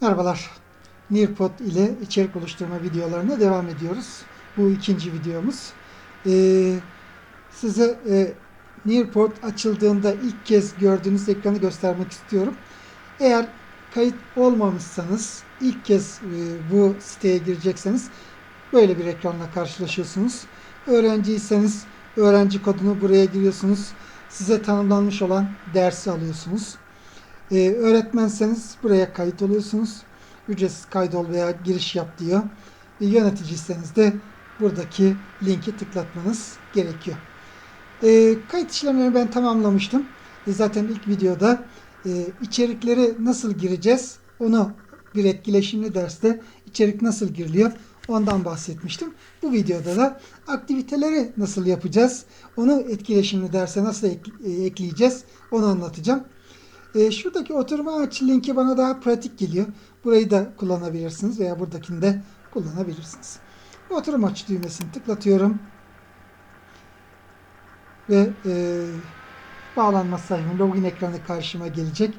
Merhabalar. Nearpod ile içerik oluşturma videolarına devam ediyoruz. Bu ikinci videomuz. Ee, size e, Nearpod açıldığında ilk kez gördüğünüz ekranı göstermek istiyorum. Eğer kayıt olmamışsanız, ilk kez e, bu siteye girecekseniz böyle bir ekranla karşılaşıyorsunuz. Öğrenciyseniz öğrenci kodunu buraya giriyorsunuz. Size tanımlanmış olan dersi alıyorsunuz. Ee, öğretmenseniz buraya kayıt oluyorsunuz. Ücretsiz kaydol veya giriş yap diyor. E, yöneticiyseniz de buradaki linki tıklatmanız gerekiyor. E, kayıt işlemlerini ben tamamlamıştım. E, zaten ilk videoda e, içerikleri nasıl gireceğiz onu bir etkileşimli derste içerik nasıl giriliyor ondan bahsetmiştim. Bu videoda da aktiviteleri nasıl yapacağız onu etkileşimli derse nasıl ek- e, ekleyeceğiz onu anlatacağım. E, şuradaki oturma aç linki bana daha pratik geliyor. Burayı da kullanabilirsiniz veya buradakini de kullanabilirsiniz. Oturum aç düğmesini tıklatıyorum. Ve e, bağlanma sayfam login ekranı karşıma gelecek.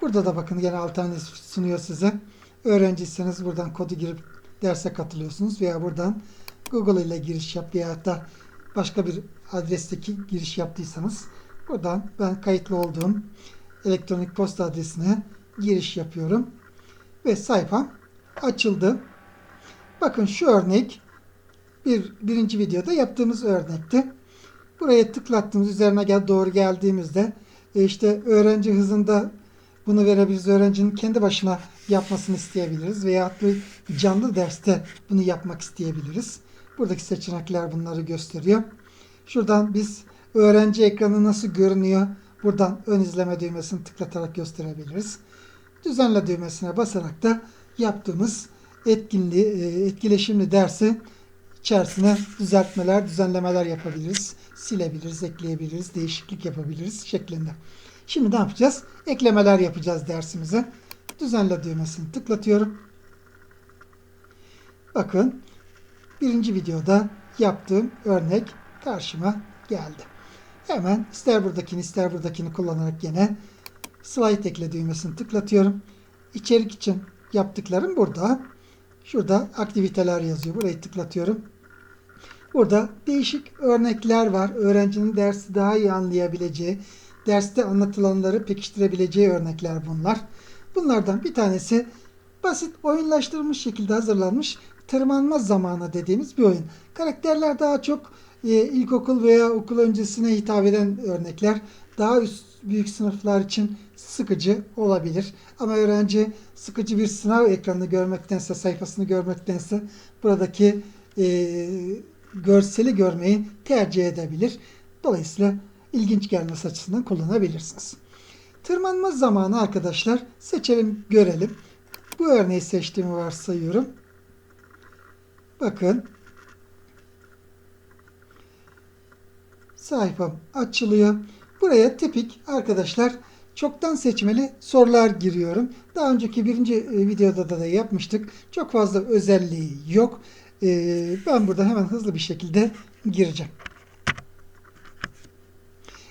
Burada da bakın gene alternatif sunuyor size. Öğrenciyseniz buradan kodu girip derse katılıyorsunuz veya buradan Google ile giriş yap veya da başka bir adresteki giriş yaptıysanız buradan ben kayıtlı olduğum elektronik posta adresine giriş yapıyorum. Ve sayfam açıldı. Bakın şu örnek bir birinci videoda yaptığımız örnekti. Buraya tıklattığımız üzerine gel doğru geldiğimizde e, işte öğrenci hızında bunu verebiliriz. Öğrencinin kendi başına yapmasını isteyebiliriz veya bir canlı derste bunu yapmak isteyebiliriz. Buradaki seçenekler bunları gösteriyor. Şuradan biz öğrenci ekranı nasıl görünüyor buradan ön izleme düğmesini tıklatarak gösterebiliriz. Düzenle düğmesine basarak da yaptığımız etkinliği, e, etkileşimli dersi içerisine düzeltmeler, düzenlemeler yapabiliriz. Silebiliriz, ekleyebiliriz, değişiklik yapabiliriz şeklinde. Şimdi ne yapacağız? Eklemeler yapacağız dersimize. Düzenle düğmesini tıklatıyorum. Bakın birinci videoda yaptığım örnek karşıma geldi. Hemen ister buradakini ister buradakini kullanarak yine slide ekle düğmesini tıklatıyorum. İçerik için yaptıklarım burada. Şurada aktiviteler yazıyor. Burayı tıklatıyorum. Burada değişik örnekler var. Öğrencinin dersi daha iyi anlayabileceği, derste anlatılanları pekiştirebileceği örnekler bunlar. Bunlardan bir tanesi basit oyunlaştırılmış şekilde hazırlanmış tırmanma zamanı dediğimiz bir oyun. Karakterler daha çok ilkokul veya okul öncesine hitap eden örnekler. Daha üst büyük sınıflar için sıkıcı olabilir. Ama öğrenci sıkıcı bir sınav ekranını görmektense, sayfasını görmektense buradaki e, görseli görmeyi tercih edebilir. Dolayısıyla ilginç gelmesi açısından kullanabilirsiniz. Tırmanma zamanı arkadaşlar seçelim görelim. Bu örneği seçtiğimi varsayıyorum. Bakın sayfam açılıyor. Buraya tipik arkadaşlar çoktan seçmeli sorular giriyorum. Daha önceki birinci e, videoda da, da yapmıştık. Çok fazla özelliği yok. Ee, ben burada hemen hızlı bir şekilde gireceğim.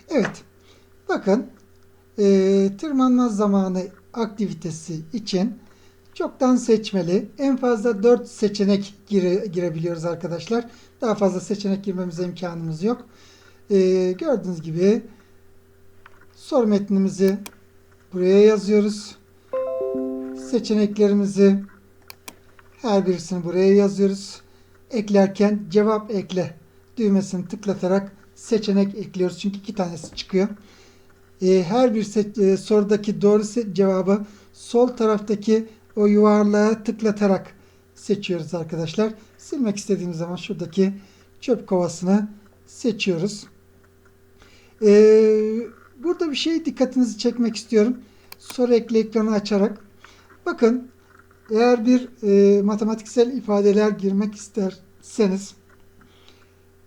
Evet. Bakın e, tırmanma zamanı aktivitesi için çoktan seçmeli. En fazla 4 seçenek gire, girebiliyoruz arkadaşlar. Daha fazla seçenek girmemize imkanımız yok. Ee, gördüğünüz gibi soru metnimizi buraya yazıyoruz. Seçeneklerimizi her birisini buraya yazıyoruz. Eklerken cevap ekle düğmesini tıklatarak seçenek ekliyoruz. Çünkü iki tanesi çıkıyor. Ee, her bir e, sorudaki doğru cevabı sol taraftaki o yuvarlığa tıklatarak seçiyoruz arkadaşlar. Silmek istediğimiz zaman şuradaki çöp kovasını seçiyoruz. Ee, burada bir şey dikkatinizi çekmek istiyorum. Soru ekle ekranı açarak. Bakın eğer bir e, matematiksel ifadeler girmek isterseniz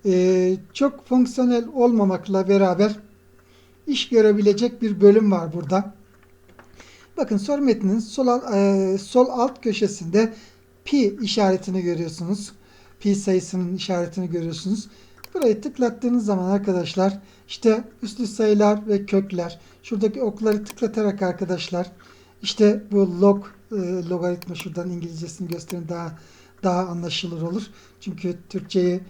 e, çok fonksiyonel olmamakla beraber iş görebilecek bir bölüm var burada. Bakın soru metninin sol, e, sol alt köşesinde pi işaretini görüyorsunuz. Pi sayısının işaretini görüyorsunuz. Burayı tıklattığınız zaman arkadaşlar işte üslü sayılar ve kökler. Şuradaki okları tıklatarak arkadaşlar İşte bu log e, logaritma şuradan İngilizcesini gösterin daha daha anlaşılır olur. Çünkü Türkçeyi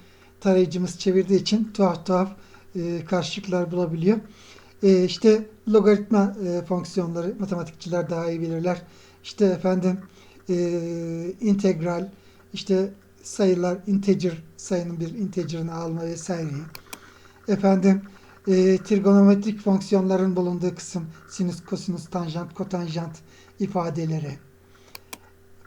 tarayıcımız çevirdiği için tuhaf tuhaf e, karşılıklar bulabiliyor. E, işte logaritma e, fonksiyonları matematikçiler daha iyi bilirler. İşte efendim e, integral, işte sayılar, integer sayının bir integer'ını alma vesaireyi. Efendim e, trigonometrik fonksiyonların bulunduğu kısım sinüs, kosinüs, tanjant, kotanjant ifadeleri.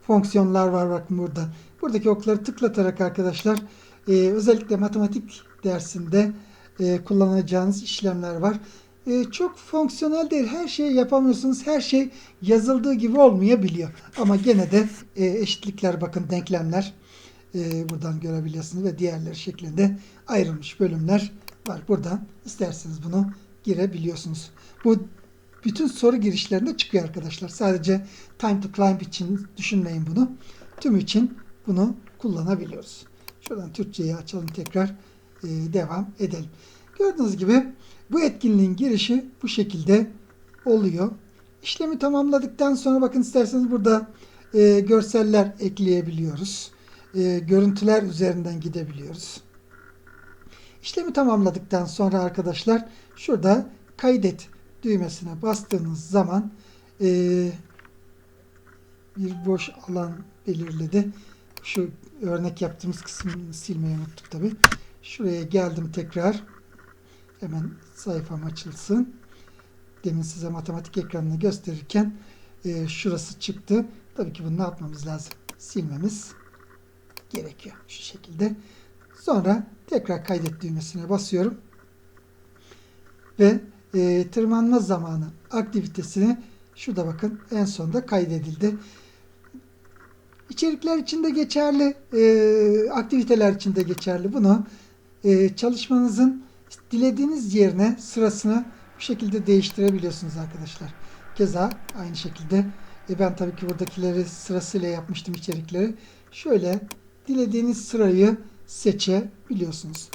Fonksiyonlar var bakın burada. Buradaki okları tıklatarak arkadaşlar e, özellikle matematik dersinde e, kullanacağınız işlemler var. E, çok fonksiyonel değil. Her şeyi yapamıyorsunuz. Her şey yazıldığı gibi olmayabiliyor. Ama gene de e, eşitlikler bakın denklemler e, buradan görebiliyorsunuz ve diğerleri şeklinde ayrılmış bölümler var. Buradan isterseniz bunu girebiliyorsunuz. Bu bütün soru girişlerinde çıkıyor arkadaşlar. Sadece time to climb için düşünmeyin bunu. Tüm için bunu kullanabiliyoruz. Şuradan Türkçeyi açalım tekrar. e, devam edelim. Gördüğünüz gibi bu etkinliğin girişi bu şekilde oluyor. İşlemi tamamladıktan sonra bakın isterseniz burada e, görseller ekleyebiliyoruz. E, görüntüler üzerinden gidebiliyoruz. İşlemi tamamladıktan sonra arkadaşlar şurada kaydet düğmesine bastığınız zaman e, bir boş alan belirledi. Şu örnek yaptığımız kısmını silmeyi unuttuk tabi. Şuraya geldim tekrar. Hemen sayfam açılsın. Demin size matematik ekranını gösterirken e, şurası çıktı. Tabii ki bunu ne yapmamız lazım? Silmemiz gerekiyor. Şu şekilde. Sonra tekrar kaydet düğmesine basıyorum. Ve e, tırmanma zamanı aktivitesini şurada bakın en sonda kaydedildi. İçerikler içinde geçerli, e, aktiviteler içinde geçerli. Bunu e, çalışmanızın dilediğiniz yerine sırasını bu şekilde değiştirebiliyorsunuz arkadaşlar. Keza aynı şekilde e, ben tabii ki buradakileri sırasıyla yapmıştım içerikleri. Şöyle dilediğiniz sırayı seçebiliyorsunuz.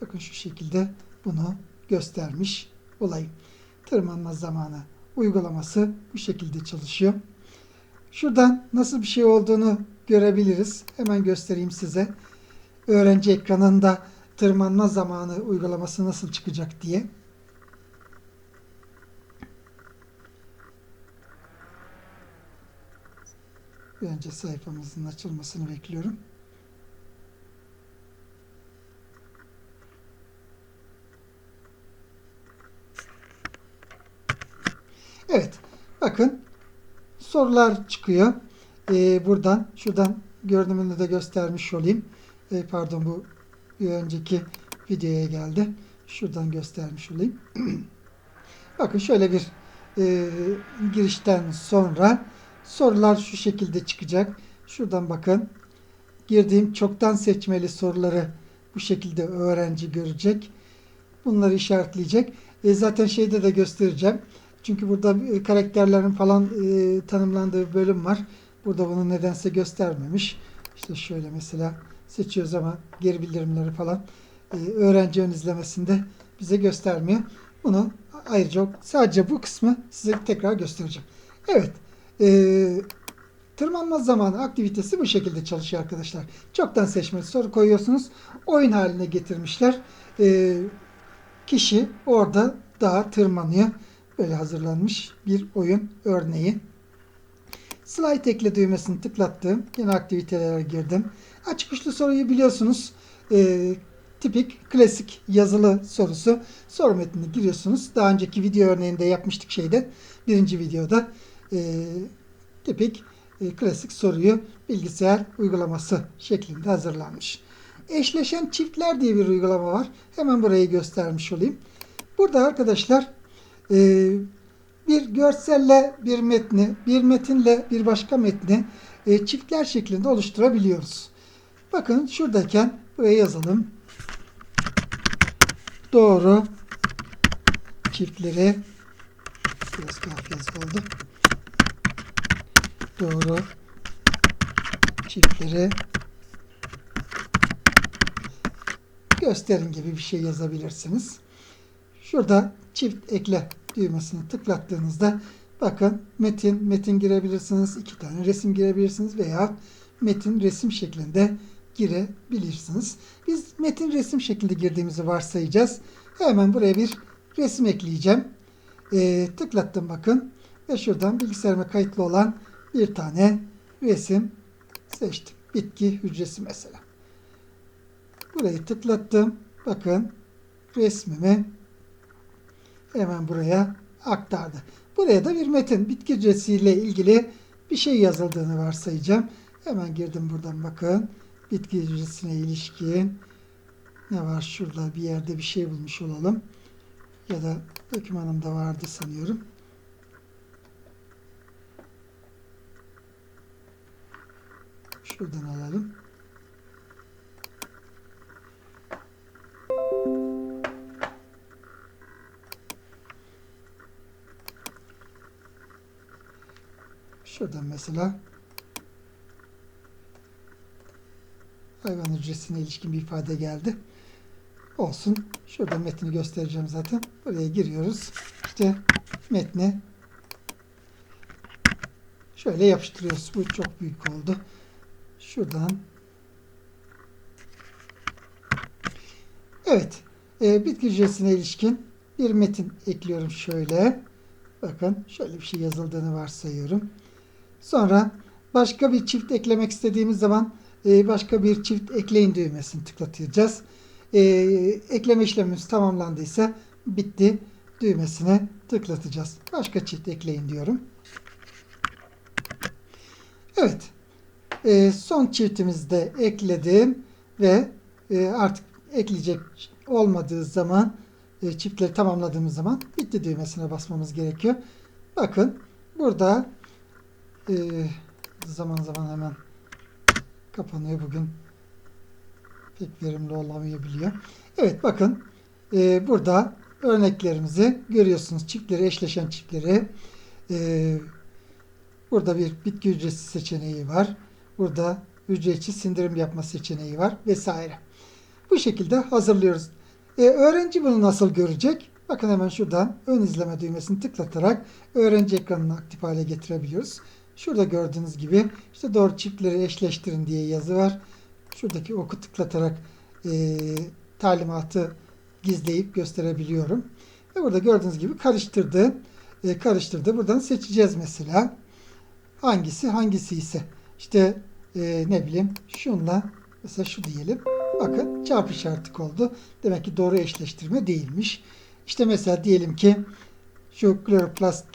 Bakın şu şekilde bunu göstermiş olayım. Tırmanma zamanı uygulaması bu şekilde çalışıyor. Şuradan nasıl bir şey olduğunu görebiliriz. Hemen göstereyim size. Öğrenci ekranında tırmanma zamanı uygulaması nasıl çıkacak diye. Önce sayfamızın açılmasını bekliyorum. Evet. Bakın sorular çıkıyor. Ee, buradan şuradan görünümünü de göstermiş olayım. Ee, pardon bu bir önceki videoya geldi. Şuradan göstermiş olayım. Bakın şöyle bir e, girişten sonra sorular şu şekilde çıkacak. Şuradan bakın. Girdiğim çoktan seçmeli soruları bu şekilde öğrenci görecek. Bunları işaretleyecek. E, zaten şeyde de göstereceğim. Çünkü burada e, karakterlerin falan e, tanımlandığı bölüm var. Burada bunu nedense göstermemiş. İşte şöyle mesela seçiyoruz ama geri bildirimleri falan e, öğrenci ön izlemesinde bize göstermiyor. Bunu ayrıca sadece bu kısmı size tekrar göstereceğim. Evet. E, tırmanma zamanı aktivitesi bu şekilde çalışıyor arkadaşlar. Çoktan seçmeli soru koyuyorsunuz. Oyun haline getirmişler. E, kişi orada daha tırmanıyor. Böyle hazırlanmış bir oyun örneği. Slide ekle düğmesini tıklattım. Yine aktivitelere girdim. Açık uçlu soruyu biliyorsunuz. Ee, tipik klasik yazılı sorusu. Soru metnini giriyorsunuz. Daha önceki video örneğinde yapmıştık şeyde. Birinci videoda e, tipik e, klasik soruyu bilgisayar uygulaması şeklinde hazırlanmış. Eşleşen çiftler diye bir uygulama var. Hemen burayı göstermiş olayım. Burada arkadaşlar e, bir görselle bir metni, bir metinle bir başka metni e, çiftler şeklinde oluşturabiliyoruz. Bakın şuradayken buraya yazalım. Doğru çiftleri biraz yazı oldu. Doğru çiftleri gösterin gibi bir şey yazabilirsiniz. Şurada çift ekle düğmesini tıklattığınızda Bakın metin, metin girebilirsiniz. iki tane resim girebilirsiniz veya metin resim şeklinde girebilirsiniz. Biz metin resim şeklinde girdiğimizi varsayacağız. Hemen buraya bir resim ekleyeceğim. Ee, tıklattım bakın. Ve şuradan bilgisayarıma kayıtlı olan bir tane resim seçtim. Bitki hücresi mesela. Burayı tıklattım. Bakın resmimi hemen buraya aktardı. Buraya da bir metin bitki hücresiyle ilgili bir şey yazıldığını varsayacağım. Hemen girdim buradan bakın. Bitki ilişkin ne var şurada bir yerde bir şey bulmuş olalım. Ya da dokümanımda vardı sanıyorum. Şuradan alalım. Şuradan mesela hayvan hücresine ilişkin bir ifade geldi. Olsun. Şurada metni göstereceğim zaten. Buraya giriyoruz. İşte metni şöyle yapıştırıyoruz. Bu çok büyük oldu. Şuradan Evet. E, bitki hücresine ilişkin bir metin ekliyorum şöyle. Bakın şöyle bir şey yazıldığını varsayıyorum. Sonra başka bir çift eklemek istediğimiz zaman e, başka bir çift ekleyin düğmesini tıklatacağız. E, ekleme işlemimiz tamamlandıysa bitti düğmesine tıklatacağız. Başka çift ekleyin diyorum. Evet. E, son çiftimizi de ekledim ve artık ekleyecek olmadığı zaman çiftleri tamamladığımız zaman bitti düğmesine basmamız gerekiyor. Bakın burada e, zaman zaman hemen kapanıyor bugün. Pek verimli olamayabiliyor. Evet bakın e, burada örneklerimizi görüyorsunuz. Çiftleri, eşleşen çiftleri. E, burada bir bitki hücresi seçeneği var. Burada hücre içi sindirim yapma seçeneği var vesaire. Bu şekilde hazırlıyoruz. E, öğrenci bunu nasıl görecek? Bakın hemen şuradan ön izleme düğmesini tıklatarak öğrenci ekranını aktif hale getirebiliyoruz. Şurada gördüğünüz gibi işte doğru çiftleri eşleştirin diye yazı var. Şuradaki oku tıklatarak e, talimatı gizleyip gösterebiliyorum. Ve burada gördüğünüz gibi karıştırdı. E, karıştırdı. Buradan seçeceğiz mesela. Hangisi hangisi ise. İşte e, ne bileyim şunla mesela şu diyelim. Bakın çarpı işareti oldu. Demek ki doğru eşleştirme değilmiş. İşte mesela diyelim ki şu kloroplast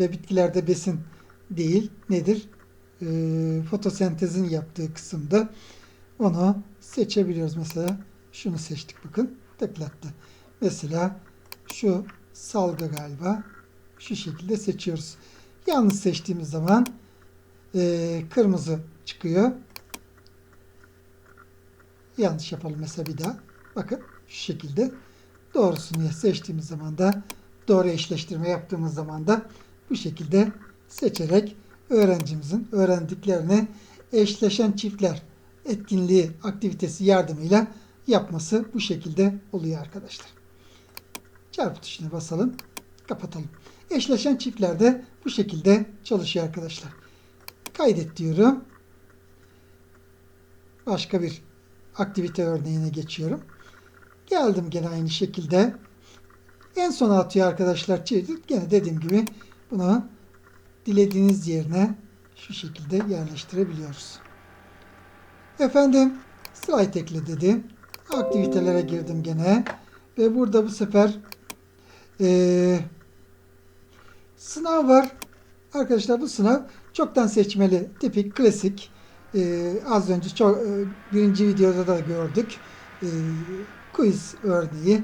ve bitkilerde besin değil. Nedir? E, fotosentezin yaptığı kısımda onu seçebiliyoruz. Mesela şunu seçtik bakın. Tıklattı. Mesela şu salgı galiba. Şu şekilde seçiyoruz. Yalnız seçtiğimiz zaman e, kırmızı çıkıyor. Yanlış yapalım mesela bir daha. Bakın şu şekilde doğrusunu seçtiğimiz zaman da doğru eşleştirme yaptığımız zaman da bu şekilde seçerek öğrencimizin öğrendiklerini eşleşen çiftler etkinliği aktivitesi yardımıyla yapması bu şekilde oluyor arkadaşlar. Çarpı tuşuna basalım. Kapatalım. Eşleşen çiftler de bu şekilde çalışıyor arkadaşlar. Kaydet diyorum. Başka bir aktivite örneğine geçiyorum. Geldim gene aynı şekilde. En sona atıyor arkadaşlar. Gene dediğim gibi bunu dilediğiniz yerine şu şekilde yerleştirebiliyoruz. Efendim slide ekle dedi. Aktivitelere girdim gene. Ve burada bu sefer ee, sınav var. Arkadaşlar bu sınav çoktan seçmeli, tipik, klasik. Ee, az önce çok, e, birinci videoda da gördük. Ee, quiz örneği.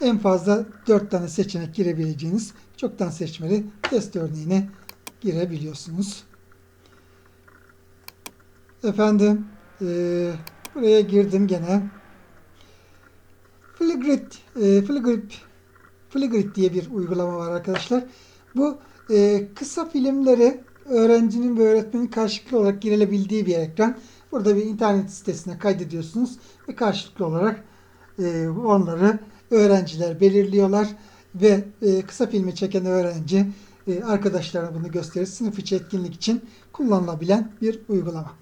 En fazla 4 tane seçenek girebileceğiniz çoktan seçmeli test örneğine girebiliyorsunuz. Efendim e, buraya girdim gene. Fligrid, e, Fligrid, Fligrid diye bir uygulama var arkadaşlar. Bu e, kısa filmleri öğrencinin ve öğretmenin karşılıklı olarak girilebildiği bir ekran. Burada bir internet sitesine kaydediyorsunuz ve karşılıklı olarak e, onları öğrenciler belirliyorlar ve e, kısa filmi çeken öğrenci e, arkadaşlarına bunu gösterir. Sınıf içi etkinlik için kullanılabilen bir uygulama.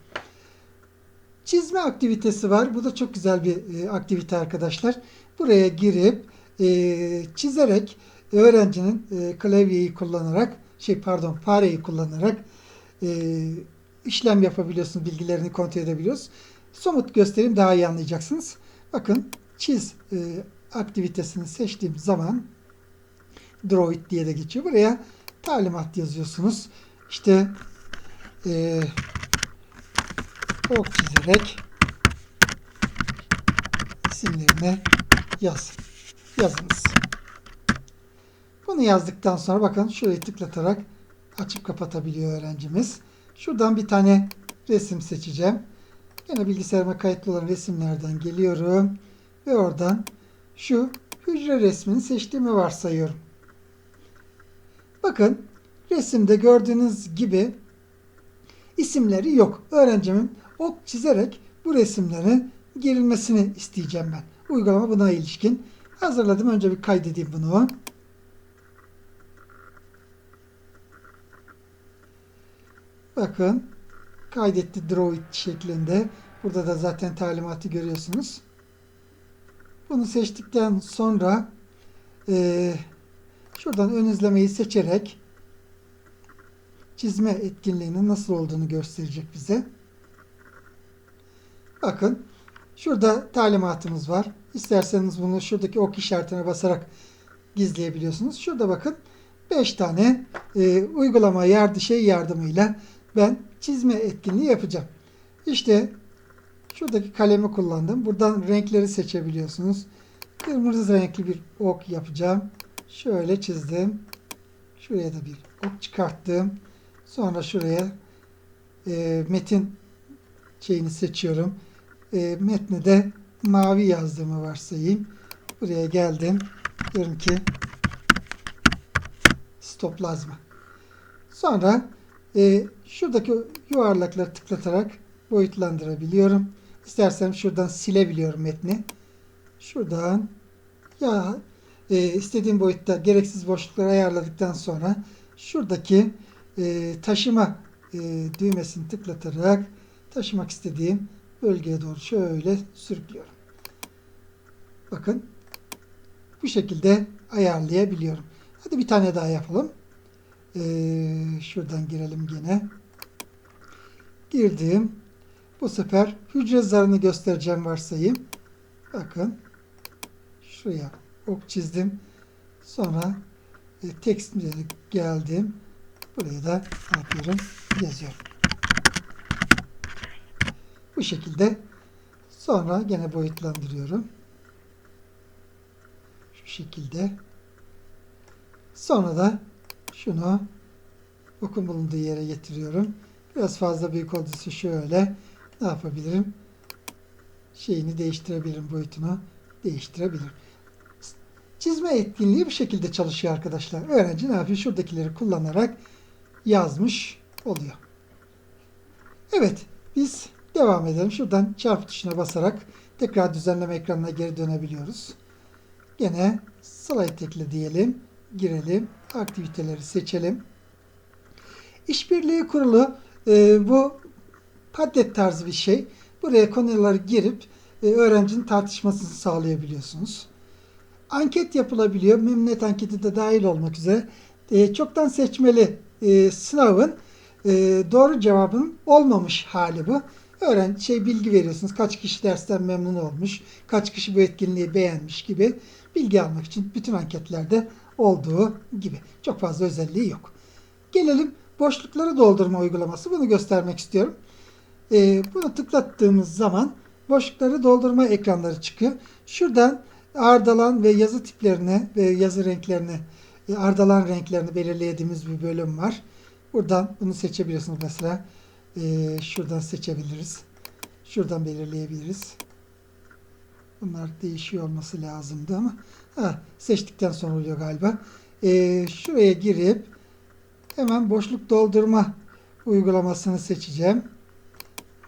Çizme aktivitesi var. Bu da çok güzel bir e, aktivite arkadaşlar. Buraya girip e, çizerek öğrencinin e, klavyeyi kullanarak şey pardon fareyi kullanarak işlem yapabiliyorsunuz. Bilgilerini kontrol edebiliyoruz. Somut göstereyim daha iyi anlayacaksınız. Bakın çiz aktivitesini seçtiğim zaman Droid diye de geçiyor. Buraya talimat yazıyorsunuz. İşte e, ok çizerek isimlerini yaz. Yazınız. Bunu yazdıktan sonra bakın şurayı tıklatarak açıp kapatabiliyor öğrencimiz. Şuradan bir tane resim seçeceğim. Yine bilgisayarıma kayıtlı olan resimlerden geliyorum. Ve oradan şu hücre resmini seçtiğimi varsayıyorum. Bakın resimde gördüğünüz gibi isimleri yok. Öğrencimin ok çizerek bu resimlerin girilmesini isteyeceğim ben. Uygulama buna ilişkin. Hazırladım. Önce bir kaydedeyim bunu. Bakın kaydetti Droid şeklinde. Burada da zaten talimatı görüyorsunuz. Bunu seçtikten sonra e, şuradan ön izlemeyi seçerek çizme etkinliğinin nasıl olduğunu gösterecek bize. Bakın şurada talimatımız var. İsterseniz bunu şuradaki ok işaretine basarak gizleyebiliyorsunuz. Şurada bakın 5 tane e, uygulama yardı şey yardımıyla ben çizme etkinliği yapacağım. İşte şuradaki kalemi kullandım. Buradan renkleri seçebiliyorsunuz. Kırmızı renkli bir ok yapacağım. Şöyle çizdim. Şuraya da bir ok çıkarttım. Sonra şuraya e, metin şeyini seçiyorum. E, metni de mavi yazdığımı varsayayım. Buraya geldim. Diyorum ki stoplazma. Sonra e, şuradaki yuvarlakları tıklatarak boyutlandırabiliyorum. İstersem şuradan silebiliyorum metni. Şuradan ya e, istediğim boyutta gereksiz boşlukları ayarladıktan sonra şuradaki e, taşıma e, düğmesini tıklatarak taşımak istediğim bölgeye doğru şöyle sürüklüyorum. Bakın bu şekilde ayarlayabiliyorum. Hadi bir tane daha yapalım. Ee, şuradan girelim gene. Girdim. Bu sefer hücre zarını göstereceğim varsayayım. Bakın. Şuraya ok çizdim. Sonra e, tekstine geldim. Buraya da ne yapıyorum? Yazıyorum. Bu şekilde sonra gene boyutlandırıyorum. Şu şekilde. Sonra da şunu okun bulunduğu yere getiriyorum. Biraz fazla büyük olduysa şöyle ne yapabilirim? Şeyini değiştirebilirim, boyutunu değiştirebilirim. Çizme etkinliği bu şekilde çalışıyor arkadaşlar. Öğrenci ne yapıyor? Şuradakileri kullanarak yazmış oluyor. Evet, biz devam edelim. Şuradan çarpı tuşuna basarak tekrar düzenleme ekranına geri dönebiliyoruz. Gene slide ekle diyelim. Girelim. Aktiviteleri seçelim. İşbirliği kurulu e, bu Padlet tarzı bir şey. Buraya konuları girip e, öğrencinin tartışmasını sağlayabiliyorsunuz. Anket yapılabiliyor. Memnuniyet anketi de dahil olmak üzere. E, çoktan seçmeli e, sınavın e, doğru cevabın olmamış hali bu. Öğrenci şey bilgi veriyorsunuz. Kaç kişi dersten memnun olmuş, kaç kişi bu etkinliği beğenmiş gibi bilgi almak için bütün anketlerde olduğu gibi. Çok fazla özelliği yok. Gelelim boşlukları doldurma uygulaması. Bunu göstermek istiyorum. Ee, bunu tıklattığımız zaman boşlukları doldurma ekranları çıkıyor. Şuradan ardalan ve yazı tiplerini ve yazı renklerini e, ardalan renklerini belirlediğimiz bir bölüm var. Buradan bunu seçebiliyorsunuz mesela. Ee, şuradan seçebiliriz. Şuradan belirleyebiliriz. Bunlar değişiyor olması lazımdı ama ha, seçtikten sonra oluyor galiba. Ee, şuraya girip hemen boşluk doldurma uygulamasını seçeceğim.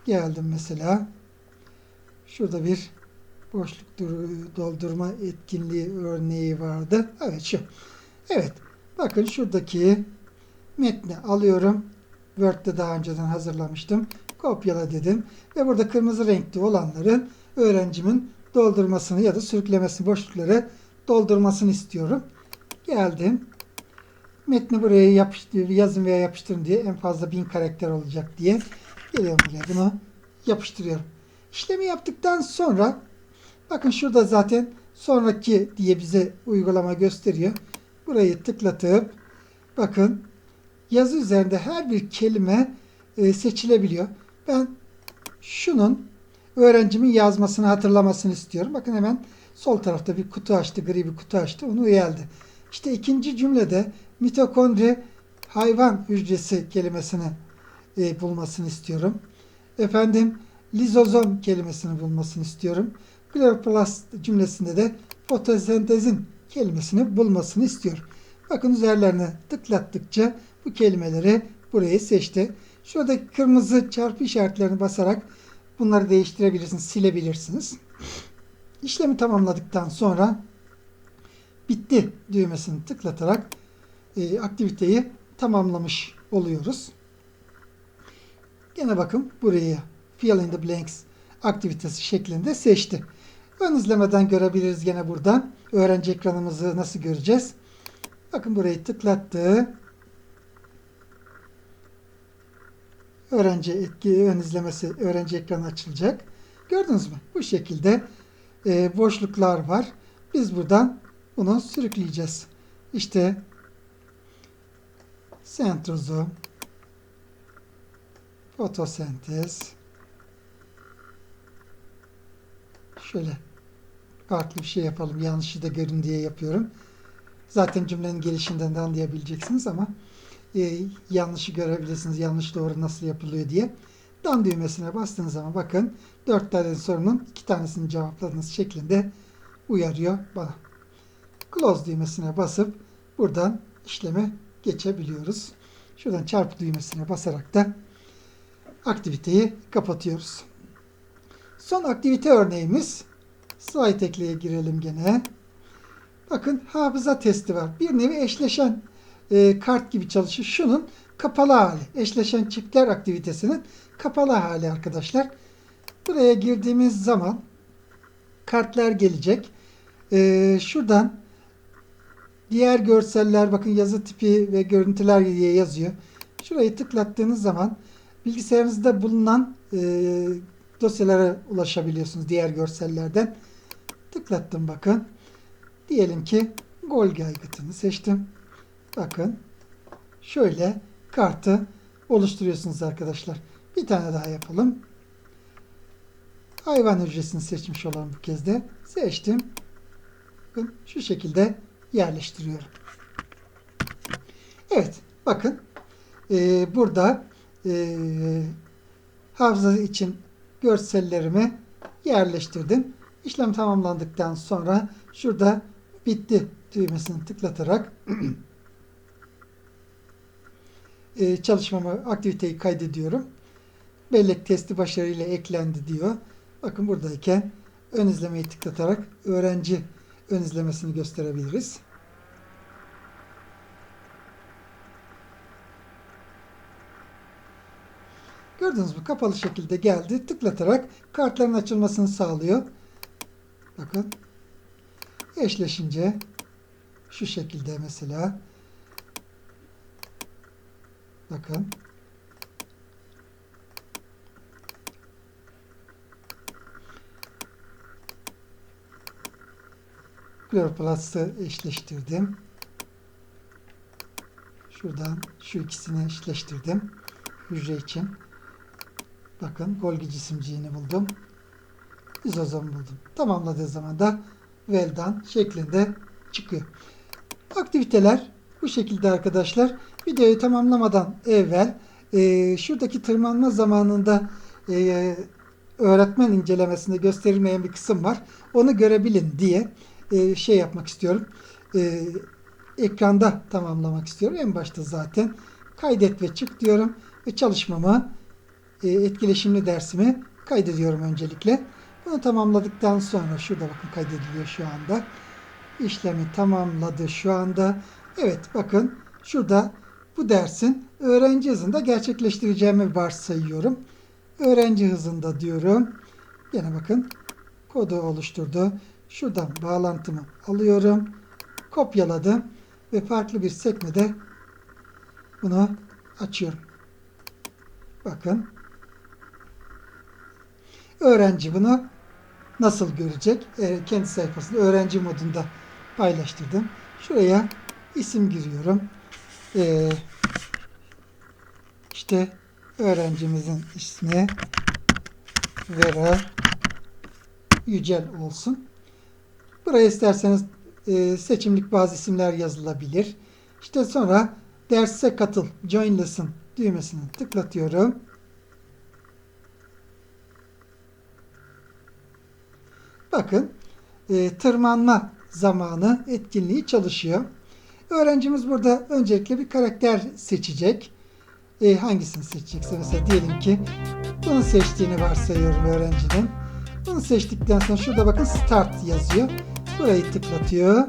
Geldim mesela. Şurada bir boşluk doldurma etkinliği örneği vardı. Evet şu. Evet. Bakın şuradaki metni alıyorum. Word'de daha önceden hazırlamıştım. Kopyala dedim. Ve burada kırmızı renkli olanları öğrencimin doldurmasını ya da sürüklemesini, boşlukları doldurmasını istiyorum. Geldim. Metni buraya yapıştır, yazın veya yapıştırın diye en fazla bin karakter olacak diye geliyorum buraya bunu yapıştırıyorum. İşlemi yaptıktan sonra bakın şurada zaten sonraki diye bize uygulama gösteriyor. Burayı tıklatıp bakın yazı üzerinde her bir kelime e, seçilebiliyor. Ben şunun öğrencimin yazmasını hatırlamasını istiyorum. Bakın hemen sol tarafta bir kutu açtı, gri bir kutu açtı. Onu uyardı. İşte ikinci cümlede mitokondri hayvan hücresi kelimesini e, bulmasını istiyorum. Efendim lizozom kelimesini bulmasını istiyorum. Chloroplast cümlesinde de fotosentezin kelimesini bulmasını istiyorum. Bakın üzerlerine tıklattıkça bu kelimeleri buraya seçti. Şuradaki kırmızı çarpı işaretlerini basarak bunları değiştirebilirsiniz, silebilirsiniz. İşlemi tamamladıktan sonra bitti düğmesini tıklatarak e, aktiviteyi tamamlamış oluyoruz. Gene bakın burayı fill in the blanks aktivitesi şeklinde seçti. Ön izlemeden görebiliriz gene buradan. Öğrenci ekranımızı nasıl göreceğiz? Bakın burayı tıklattı. Öğrenci etki ön izlemesi öğrenci ekranı açılacak. Gördünüz mü? Bu şekilde e, boşluklar var. Biz buradan bunu sürükleyeceğiz. İşte sentrozom, fotosentez, şöyle farklı bir şey yapalım. Yanlışı da görün diye yapıyorum. Zaten cümlenin gelişinden de anlayabileceksiniz ama e, yanlışı görebilirsiniz. Yanlış doğru nasıl yapılıyor diye. Dan düğmesine bastığınız zaman bakın 4 tane sorunun 2 tanesini cevapladığınız şeklinde uyarıyor bana. Close düğmesine basıp buradan işleme geçebiliyoruz. Şuradan çarpı düğmesine basarak da aktiviteyi kapatıyoruz. Son aktivite örneğimiz slide ekleye girelim gene. Bakın hafıza testi var. Bir nevi eşleşen e, kart gibi çalışır. Şunun kapalı hali. Eşleşen çiftler aktivitesinin kapalı hali arkadaşlar. Buraya girdiğimiz zaman kartlar gelecek. E, şuradan diğer görseller bakın yazı tipi ve görüntüler diye yazıyor. Şurayı tıklattığınız zaman bilgisayarınızda bulunan e, dosyalara ulaşabiliyorsunuz diğer görsellerden. Tıklattım bakın. Diyelim ki Golgi aygıtını seçtim. Bakın şöyle kartı oluşturuyorsunuz arkadaşlar. Bir tane daha yapalım. Hayvan hücresini seçmiş olan bu kez de seçtim. Bakın şu şekilde yerleştiriyorum. Evet bakın e, burada e, hafıza için görsellerimi yerleştirdim. İşlem tamamlandıktan sonra şurada bitti düğmesini tıklatarak e, çalışmamı, aktiviteyi kaydediyorum. Bellek testi başarıyla eklendi diyor. Bakın buradayken ön izlemeyi tıklatarak öğrenci ön izlemesini gösterebiliriz. Gördünüz mü? Kapalı şekilde geldi. Tıklatarak kartların açılmasını sağlıyor. Bakın. Eşleşince şu şekilde mesela bakın Chloroplast'ı eşleştirdim. Şuradan şu ikisini eşleştirdim. Hücre için. Bakın Golgi cisimciğini buldum. İzozom buldum. Tamamladığı zaman da well done şeklinde çıkıyor. Aktiviteler bu şekilde arkadaşlar. Videoyu tamamlamadan evvel e, şuradaki tırmanma zamanında e, öğretmen incelemesinde gösterilmeyen bir kısım var. Onu görebilin diye e, şey yapmak istiyorum. E, ekranda tamamlamak istiyorum. En başta zaten kaydet ve çık diyorum ve çalışmamı e, etkileşimli dersimi kaydediyorum öncelikle. Bunu tamamladıktan sonra şurada bakın kaydediliyor şu anda. İşlemi tamamladı şu anda. Evet bakın şurada bu dersin öğrenci hızında gerçekleştireceğimi varsayıyorum. Öğrenci hızında diyorum. Yine bakın kodu oluşturdu. Şuradan bağlantımı alıyorum. Kopyaladım ve farklı bir sekmede bunu açıyorum. Bakın. Öğrenci bunu nasıl görecek? Ee, kendi sayfasında öğrenci modunda paylaştırdım. Şuraya isim giriyorum. Ee, işte öğrencimizin ismi Vera Yücel olsun. Buraya isterseniz e, seçimlik bazı isimler yazılabilir. İşte sonra derse katıl, join lesson düğmesini tıklatıyorum. Bakın e, tırmanma zamanı etkinliği çalışıyor. Öğrencimiz burada öncelikle bir karakter seçecek. E, hangisini seçecekse mesela diyelim ki bunu seçtiğini varsayıyorum öğrencinin. Bunu seçtikten sonra şurada bakın start yazıyor. Burayı tıklatıyor.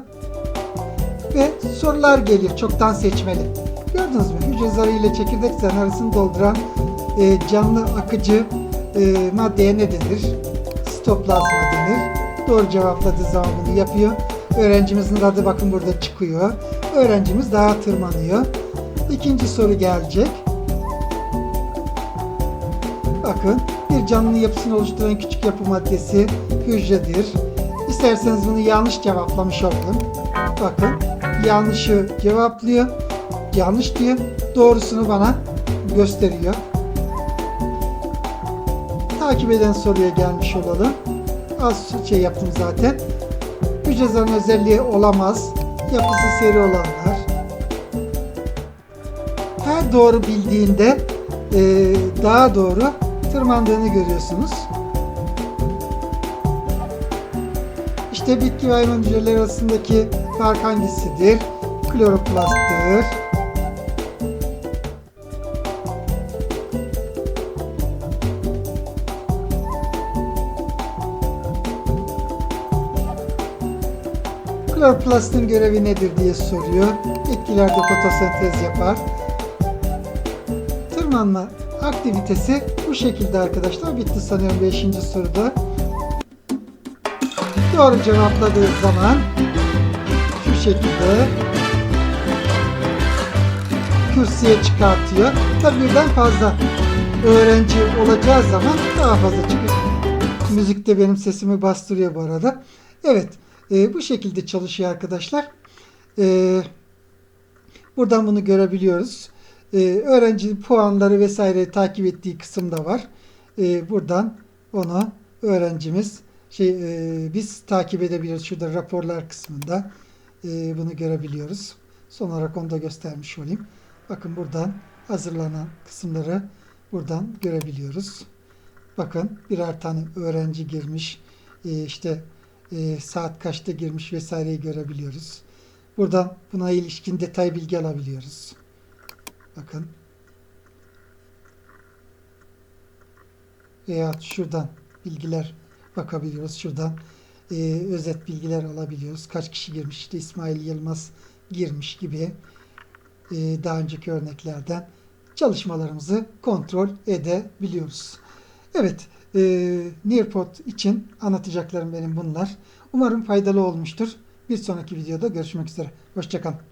Ve sorular geliyor çoktan seçmeli. Gördünüz mü? Hücre zarı ile çekirdek zarı arasını dolduran e, canlı akıcı e, maddeye ne denir? Sitoplazma denir. Doğru cevapladığı zaman yapıyor. Öğrencimizin adı bakın burada çıkıyor. Öğrencimiz daha tırmanıyor. İkinci soru gelecek. Bakın bir canlının yapısını oluşturan küçük yapı maddesi hücredir. İsterseniz bunu yanlış cevaplamış oldum. Bakın yanlışı cevaplıyor. Yanlış diyor. Doğrusunu bana gösteriyor. Takip eden soruya gelmiş olalım. Az şey yaptım zaten. Hücre zarının özelliği olamaz. Yapısı seri olanlar. Her doğru bildiğinde e, daha doğru tırmandığını görüyorsunuz. İşte bitki ve hayvan hücreleri arasındaki fark hangisidir? Kloroplasttır. Kloroplastın görevi nedir diye soruyor. Bitkilerde fotosentez yapar. Tırmanma aktivitesi bu şekilde arkadaşlar. Bitti sanıyorum 5. soruda. Doğru cevapladığı zaman şu şekilde kürsüye çıkartıyor. Tabii birden fazla öğrenci olacağı zaman daha fazla çıkıyor. Müzik de benim sesimi bastırıyor bu arada. Evet, e, bu şekilde çalışıyor arkadaşlar. E, buradan bunu görebiliyoruz. E, öğrenci puanları vesaire takip ettiği kısımda var. E, buradan onu öğrencimiz şey e, biz takip edebiliyoruz. Şurada raporlar kısmında e, bunu görebiliyoruz. Son olarak onu da göstermiş olayım. Bakın buradan hazırlanan kısımları buradan görebiliyoruz. Bakın birer tane öğrenci girmiş. E, işte e, saat kaçta girmiş vesaireyi görebiliyoruz. Buradan buna ilişkin detay bilgi alabiliyoruz. Bakın. Veya şuradan bilgiler bakabiliyoruz. Şuradan e, özet bilgiler alabiliyoruz. Kaç kişi girmiş? İşte İsmail Yılmaz girmiş gibi e, daha önceki örneklerden çalışmalarımızı kontrol edebiliyoruz. Evet, e, Nearpod için anlatacaklarım benim bunlar. Umarım faydalı olmuştur. Bir sonraki videoda görüşmek üzere. Hoşçakalın.